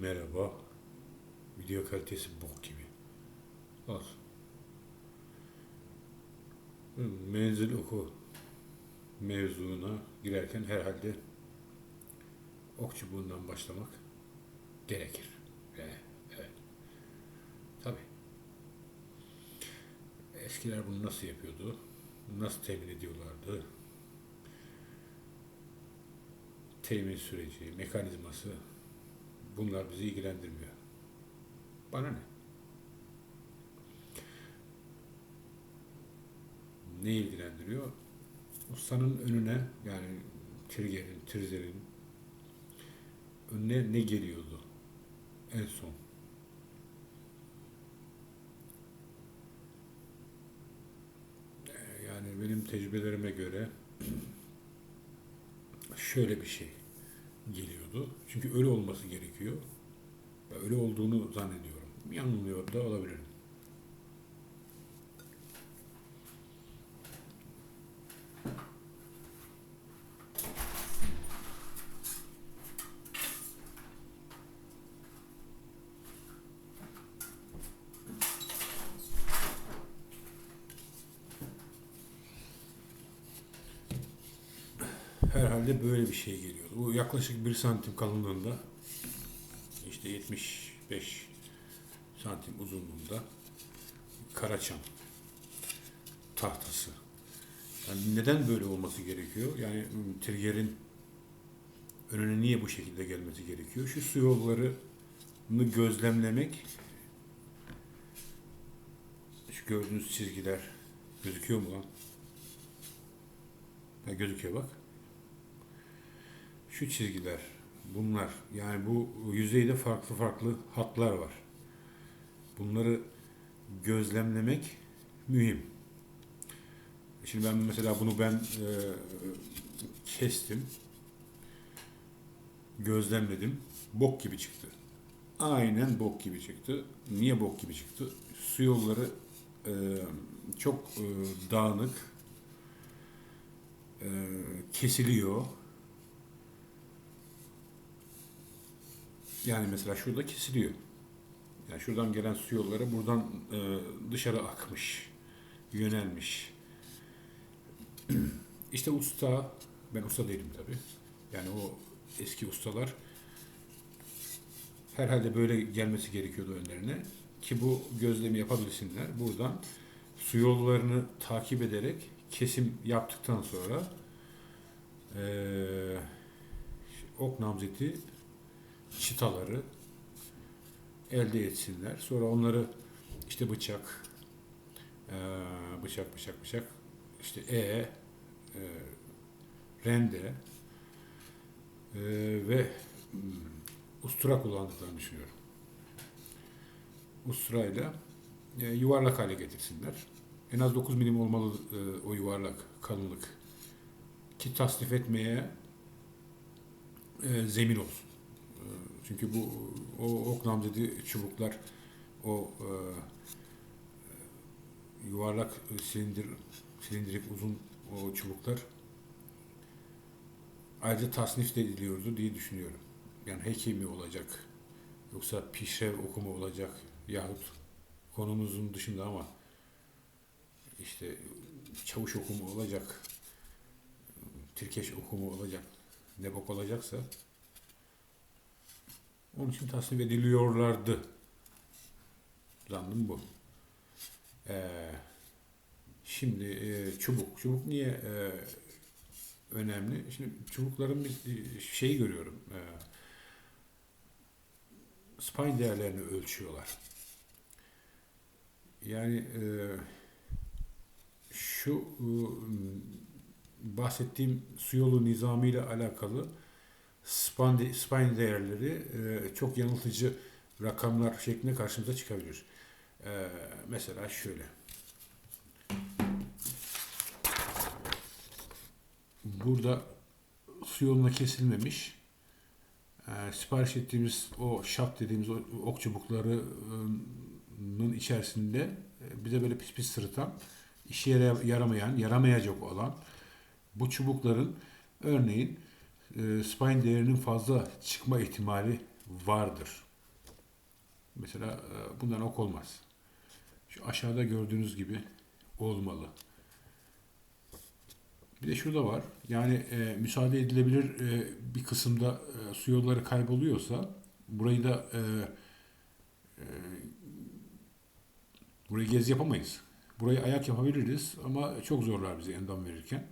Merhaba. Video kalitesi bok gibi. Olsun. Menzil oku mevzuna girerken herhalde ok çubuğundan başlamak gerekir. Evet. Tabii. Eskiler bunu nasıl yapıyordu? Nasıl temin ediyorlardı? Temin süreci, mekanizması bunlar bizi ilgilendirmiyor. Bana ne? Ne ilgilendiriyor? Ustanın önüne yani triggerin, trizerin önüne ne geliyordu en son? Ee, Yani benim tecrübelerime göre şöyle bir şey geliyordu. Çünkü öyle olması gerekiyor. Ve öyle olduğunu zannediyorum. Yanılmıyor da olabilirim. Herhalde böyle bir şey geliyordu. Bu yaklaşık bir santim kalınlığında işte 75 santim uzunluğunda karaçam tahtası. Yani neden böyle olması gerekiyor? Yani ım, triggerin önüne niye bu şekilde gelmesi gerekiyor? Şu su yollarını gözlemlemek şu gördüğünüz çizgiler gözüküyor mu lan? Ha, gözüküyor bak. Şu çizgiler, bunlar yani bu yüzeyde farklı farklı hatlar var. Bunları gözlemlemek mühim. Şimdi ben mesela bunu ben e, kestim, gözlemledim, bok gibi çıktı. Aynen bok gibi çıktı. Niye bok gibi çıktı? Su yolları e, çok e, dağınık, e, kesiliyor. Yani mesela şurada kesiliyor. Yani şuradan gelen su yolları buradan e, dışarı akmış, yönelmiş. işte usta, ben usta değilim tabi. Yani o eski ustalar herhalde böyle gelmesi gerekiyordu önlerine ki bu gözlemi yapabilsinler. Buradan su yollarını takip ederek kesim yaptıktan sonra eee ok namzeti çıtaları elde etsinler. Sonra onları işte bıçak, eee, bıçak, bıçak, bıçak, işte e, eee, rende eee, ve hmm, ustura kullandıklarını düşünüyorum. Usturayla e, yuvarlak hale getirsinler. En az 9 milim olmalı e, o yuvarlak kalınlık ki tasnif etmeye e, zemin olsun. Çünkü bu o ok namzedi çubuklar o e, yuvarlak silindir silindirik uzun o çubuklar ayrıca tasnif de ediliyordu diye düşünüyorum. Yani heki mi olacak yoksa pişrev okuma olacak yahut konumuzun dışında ama işte çavuş okumu olacak, Tirkeş okumu olacak, ne bok olacaksa onun için tasnif ediliyorlardı. Zandım bu. Ee, şimdi e, çubuk. Çubuk niye e, önemli? Şimdi çubukların bir e, şeyi görüyorum. E, spine değerlerini ölçüyorlar. Yani e, şu e, bahsettiğim su yolu nizamı ile alakalı spine, spine değerleri e, çok yanıltıcı rakamlar şeklinde karşımıza çıkabilir. E, mesela şöyle. Burada su yoluna kesilmemiş e, sipariş ettiğimiz o şaft dediğimiz ok çubuklarının içerisinde bize böyle pis pis sırıtan, işe yara- yaramayan, yaramayacak olan bu çubukların örneğin e, spine değerinin fazla çıkma ihtimali vardır. Mesela e, bundan ok olmaz. Şu aşağıda gördüğünüz gibi olmalı. Bir de şurada var. Yani e, müsaade edilebilir e, bir kısımda e, su yolları kayboluyorsa burayı da e, e, burayı gez yapamayız. Burayı ayak yapabiliriz ama çok zorlar bizi endam verirken.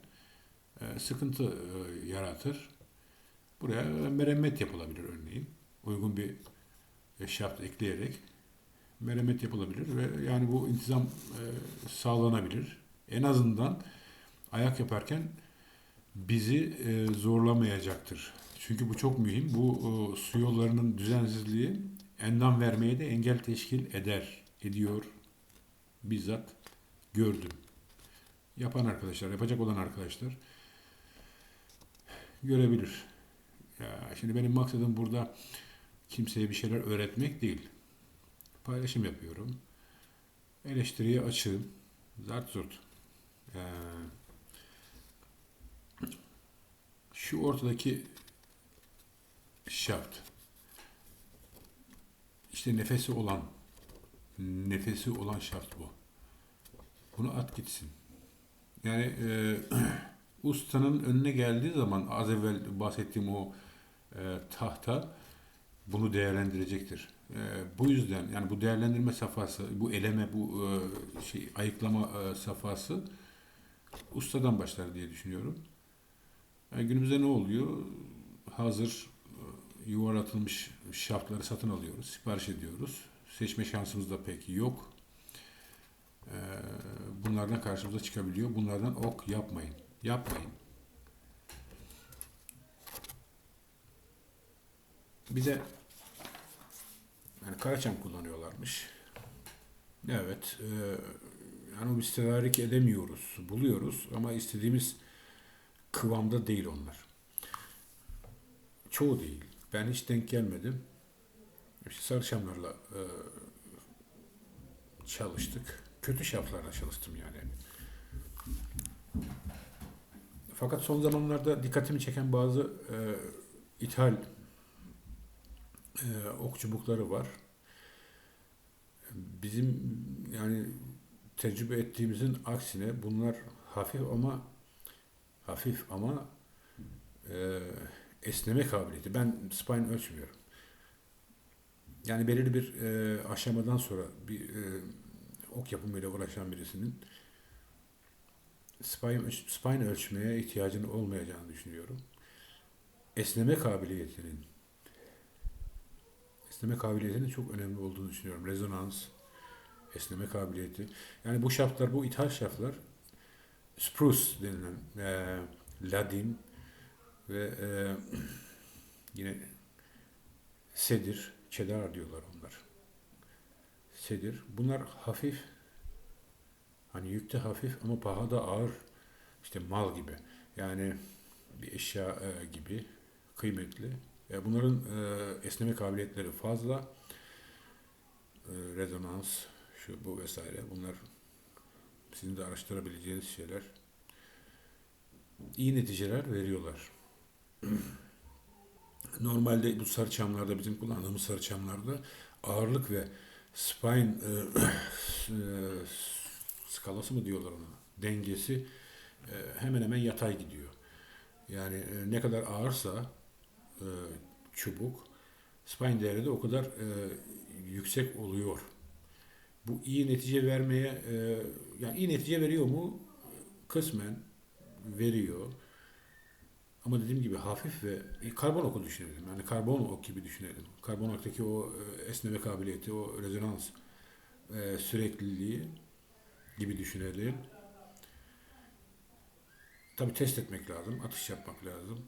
E, sıkıntı e, yaratır. Buraya meremmet yapılabilir örneğin. Uygun bir şaft ekleyerek meremmet yapılabilir ve yani bu intizam e, sağlanabilir. En azından ayak yaparken bizi e, zorlamayacaktır. Çünkü bu çok mühim. Bu su yollarının düzensizliği endam vermeye de engel teşkil eder, ediyor. Bizzat gördüm. Yapan arkadaşlar, yapacak olan arkadaşlar görebilir. Ya şimdi benim maksadım burada kimseye bir şeyler öğretmek değil. Paylaşım yapıyorum. Eleştiriye açığım. Zart zurt. Ee, şu ortadaki şaft. İşte nefesi olan nefesi olan şaft bu. Bunu at gitsin. Yani e, ustanın önüne geldiği zaman az evvel bahsettiğim o e, tahta bunu değerlendirecektir. E, bu yüzden yani bu değerlendirme safhası, bu eleme, bu e, şey ayıklama e, safhası ustadan başlar diye düşünüyorum. Yani günümüzde ne oluyor? Hazır e, yuvarlatılmış şaftları satın alıyoruz, sipariş ediyoruz. Seçme şansımız da pek yok. E, bunlardan karşımıza çıkabiliyor. Bunlardan ok yapmayın. Yapmayın. Bir de yani karaçam kullanıyorlarmış. Evet. E, yani biz tedarik edemiyoruz. Buluyoruz ama istediğimiz kıvamda değil onlar. Çoğu değil. Ben hiç denk gelmedim. İşte sarışamlarla e, çalıştık. Kötü şaflarla çalıştım yani. Fakat son zamanlarda dikkatimi çeken bazı e, ithal e, ok çubukları var. Bizim yani tecrübe ettiğimizin aksine bunlar hafif ama hafif ama e, esneme kabiliyeti. Ben spine ölçmüyorum. Yani belirli bir e, aşamadan sonra bir e, ok yapımıyla uğraşan birisinin spine, spine ölçmeye ihtiyacının olmayacağını düşünüyorum. Esneme kabiliyetinin esneme kabiliyetinin çok önemli olduğunu düşünüyorum. Rezonans, esneme kabiliyeti. Yani bu şaftlar, bu ithal şaftlar spruce denilen e, ladin ve e, yine sedir, çedar diyorlar onlar. Sedir. Bunlar hafif hani yükte hafif ama pahada ağır işte mal gibi. Yani bir eşya e, gibi kıymetli. E, bunların e, esneme kabiliyetleri fazla. Rezonans, şu bu vesaire. Bunlar sizin de araştırabileceğiniz şeyler. İyi neticeler veriyorlar. Normalde bu sarı çamlarda bizim kullandığımız sarı çamlarda ağırlık ve spine skalası mı diyorlar ona dengesi e, hemen hemen yatay gidiyor. Yani e, ne kadar ağırsa e, çubuk spine değeri de o kadar yüksek oluyor. Bu iyi netice vermeye yani iyi netice veriyor mu? Kısmen veriyor. Ama dediğim gibi hafif ve karbon oku düşünelim. Yani karbon ok gibi düşünelim. Karbon oktaki o esneme kabiliyeti, o rezonans sürekliliği gibi düşünelim. Tabi test etmek lazım, atış yapmak lazım.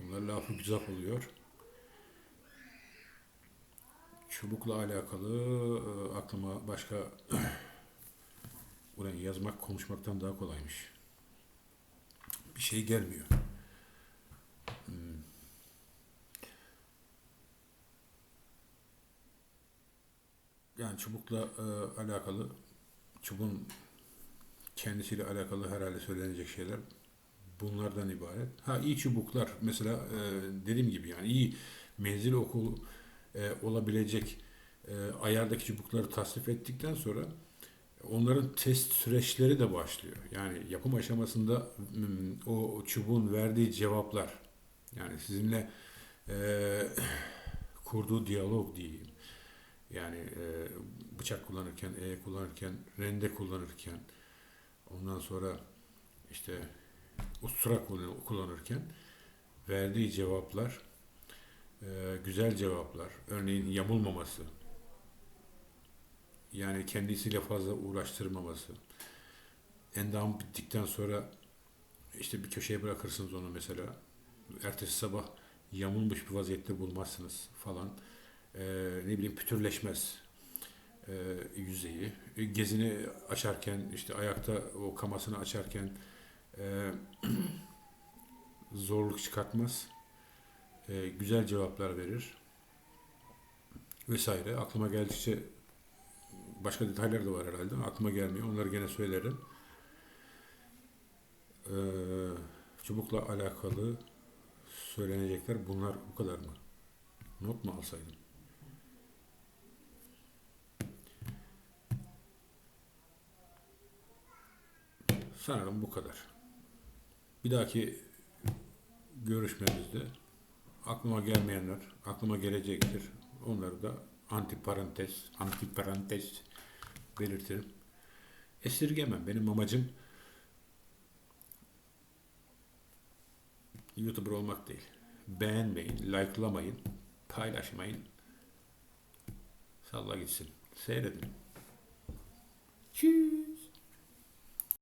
Bunlar lafı güzel oluyor. Çubukla alakalı e, aklıma başka Ulan yazmak konuşmaktan daha kolaymış. Bir şey gelmiyor. Hmm. Yani çubukla e, alakalı çubuğun kendisiyle alakalı herhalde söylenecek şeyler bunlardan ibaret. Ha iyi çubuklar mesela e, dediğim gibi yani iyi menzil okul e, olabilecek e, ayardaki çubukları tasnif ettikten sonra onların test süreçleri de başlıyor. Yani yapım aşamasında o çubuğun verdiği cevaplar yani sizinle e, kurduğu diyalog diyeyim. Yani e, bıçak kullanırken, e kullanırken, rende kullanırken ondan sonra işte ustura kullan- kullanırken verdiği cevaplar e, güzel cevaplar. Örneğin yamulmaması. Yani kendisiyle fazla uğraştırmaması. Endam bittikten sonra işte bir köşeye bırakırsınız onu mesela. Ertesi sabah yamulmuş bir vaziyette bulmazsınız falan. E, ne bileyim pütürleşmez e, yüzeyi. E, Gezini açarken işte ayakta o kamasını açarken e, zorluk çıkartmaz. Güzel cevaplar verir. Vesaire. Aklıma geldikçe başka detaylar da var herhalde. Aklıma gelmiyor. Onları gene söylerim. Çubukla alakalı söylenecekler bunlar bu kadar mı? Not mu alsaydım? Sanırım bu kadar. Bir dahaki görüşmemizde aklıma gelmeyenler aklıma gelecektir. Onları da antiparantez, antiparantez belirtirim. Esirgemem. Benim amacım YouTuber olmak değil. Beğenmeyin, likelamayın, paylaşmayın. Salla gitsin. Seyredin. Çüş.